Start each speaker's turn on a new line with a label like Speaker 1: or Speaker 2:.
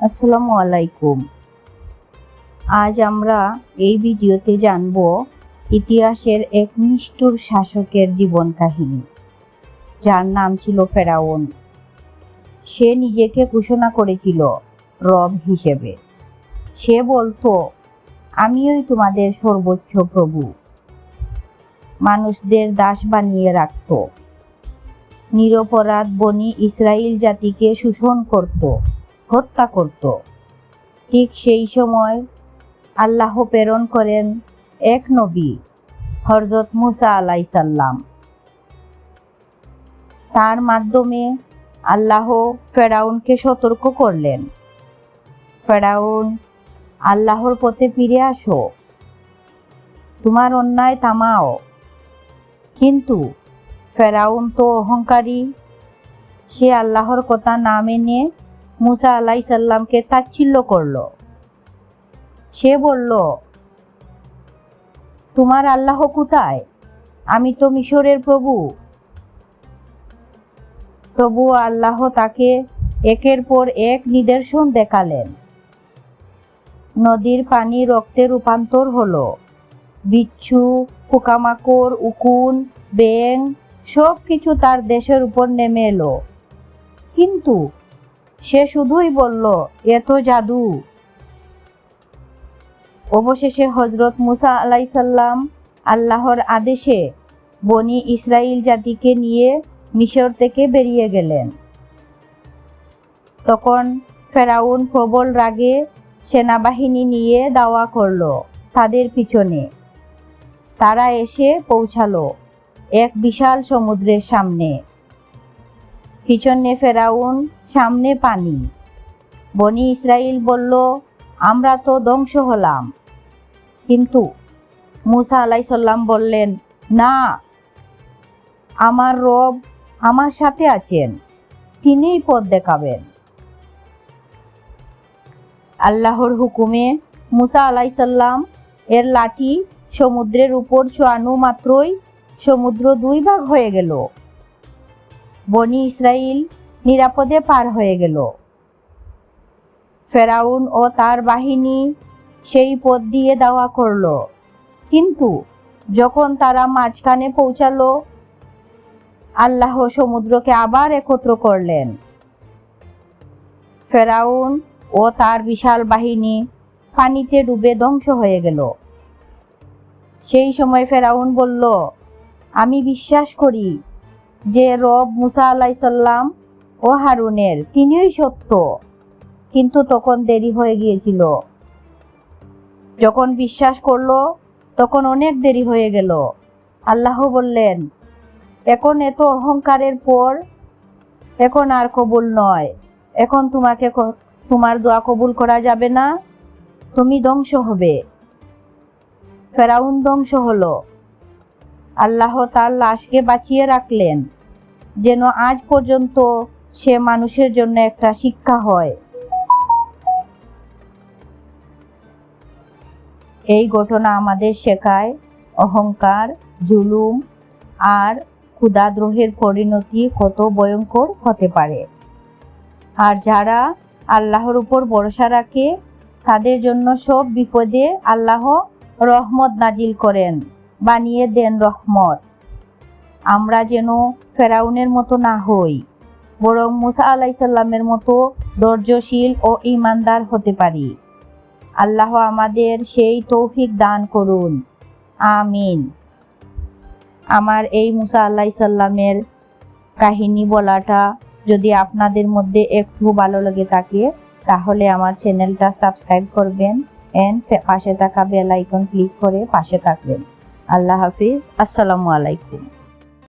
Speaker 1: আসসালামু আলাইকুম। আজ আমরা এই ভিডিওতে জানব ইতিহাসের এক নিষ্ঠুর শাসকের জীবন কাহিনী। যার নাম ছিল ফেরাউন। সে নিজেকে ঘোষণা করেছিল রব হিসেবে। সে বলতো, আমিই তোমাদের সর্বোচ্চ প্রভু। মানুষদের দাস বানিয়ে রাখত। নিরপরাধ বনি ইসরায়েল জাতিকে শোষণ করত। হত্যা করত। ঠিক সেই সময় আল্লাহ প্রেরণ করেন এক নবী হরজত মুসা আলাইসাল্লাম তার মাধ্যমে আল্লাহ ফেরাউনকে সতর্ক করলেন। ফেরাউন, আল্লাহর পথে ফিরে আসো। তোমার অন্যায় থামাও। কিন্তু ফেরাউন তো অহংকারী, সে আল্লাহর কথা না মেনে মুসা আলাই সাল্লামকে তাচ্ছিল্য করল। সে বলল, তোমার আল্লাহ কোথায়? আমি তো মিশরের প্রভু। তবু আল্লাহ তাকে একের পর এক নিদর্শন দেখালেন। নদীর পানি রক্তে রূপান্তর হলো। বিচ্ছু, পোকামাকড়, উকুন ব্যাং সব কিছু তার দেশের উপর নেমে এলো। কিন্তু সে শুধুই বলল এত জাদু। অবশেষে হজরত মুসা আলাইসাল্লাম আল্লাহর আদেশে বনি ইসরায়েল জাতিকে নিয়ে মিশর থেকে বেরিয়ে গেলেন। তখন ফেরাউন প্রবল রাগে সেনাবাহিনী নিয়ে দাওয়া করল তাদের পিছনে। তারা এসে পৌঁছালো এক বিশাল সমুদ্রের সামনে। পিছনে ফেরাউন, সামনে পানি। বনি ইসরায়েল বলল, আমরা তো ধ্বংস হলাম। কিন্তু মুসা আলাইসাল্লাম বললেন, না, আমার রব আমার সাথে আছেন, তিনিই পথ দেখাবেন। আল্লাহর হুকুমে মুসা আলাইসাল্লাম এর লাঠি সমুদ্রের উপর ছোয়ানো মাত্রই সমুদ্র দুই ভাগ হয়ে গেল। বনি ইসরায়েল নিরাপদে পার হয়ে গেল। ফেরাউন ও তার বাহিনী সেই পথ দিয়ে দাওয়া করল। কিন্তু যখন তারা মাঝখানে পৌঁছালো, আল্লাহ সমুদ্রকে আবার একত্র করলেন। ফেরাউন ও তার বিশাল বাহিনী পানিতে ডুবে ধ্বংস হয়ে গেল। সেই সময় ফেরাউন বলল, আমি বিশ্বাস করি যে রব মুসা আলাইসাল্লাম ও হারুনের, তিনিই সত্য। কিন্তু তখন দেরি হয়ে গিয়েছিল। যখন বিশ্বাস করল, তখন অনেক দেরি হয়ে গেল। আল্লাহ বললেন, এখন এত অহংকারের পর, এখন আর কবুল নয়। এখন তোমাকে তোমার দোয়া কবুল করা যাবে না। তুমি ধ্বংস হবে। ফেরাউন ধ্বংস হলো। আল্লাহ তার লাশকে বাঁচিয়ে রাখলেন। যেন আজ পর্যন্ত সে মানুষের জন্য একটা শিক্ষা হয়। এই ঘটনা আমাদের শেখায় অহংকার, জুলুম আর ক্ষুদাদ্রোহের পরিণতি কত ভয়ঙ্কর হতে পারে। আর যারা আল্লাহর উপর ভরসা রাখে, তাদের জন্য সব বিপদে আল্লাহ রহমত নাজিল করেন, বানিয়ে দেন রহমত। আমরা যেন ফেরাউনের মতো না হই, বরং মুসা আলাইসাল্লামের মতো ধৈর্যশীল ও ইমানদার হতে পারি। আল্লাহ আমাদের সেই তৌফিক দান করুন। আমিন। আমার এই মুসা আল্লাহ সাল্লামের কাহিনী বলাটা যদি আপনাদের মধ্যে একটু ভালো লেগে থাকে, তাহলে আমার চ্যানেলটা সাবস্ক্রাইব করবেন এন্ড পাশে থাকা বেল আইকন ক্লিক করে পাশে থাকবেন। আল্লাহ হাফিজ। আসসালামু আলাইকুম।